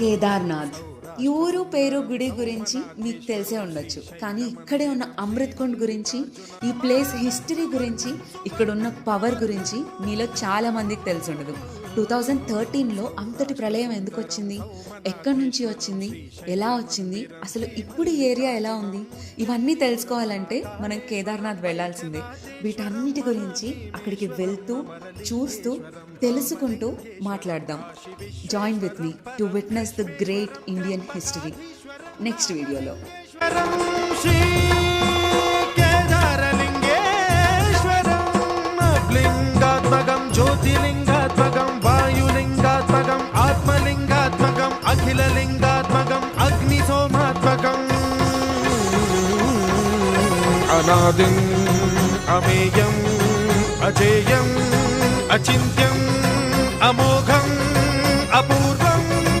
కేదార్నాథ్. ఈ ఊరు పేరు గుడి గురించి మీకు తెలిసే ఉండొచ్చు. కానీ ఇక్కడే ఉన్న అమృత్ కుండ్ గురించి ఈ ప్లేస్ హిస్టరీ గురించి ఇక్కడ ఉన్న పవర్ గురించి మీలో చాలా మందికి తెలిసి ఉండదు. టూ థౌజండ్ థర్టీన్లో అంతటి ప్రళయం ఎందుకు వచ్చింది ఎక్కడి నుంచి వచ్చింది? ఎలా వచ్చింది? అసలు ఇప్పుడు ఈ ఏరియా ఎలా ఉంది? ఇవన్నీ తెలుసుకోవాలంటే మనం కేదార్నాథ్ వెళ్ళాల్సిందే. వీటన్నిటి గురించి అక్కడికి వెళ్తూ చూస్తూ తెలుసుకుంటూ మాట్లాడదాం. Join with me to witness the great Indian history next వీడియోలో. కేదారలింగేశ్వరం ज्योतिलिङ्गात्मकं वायुलिङ्गात्मकम् आत्मलिङ्गात्मकम् अखिललिङ्गात्मकम् अग्निसोमात्मकम् अनादिम् अमेयम् अजेयम् अचिन्त्यम् अमोघम् अपू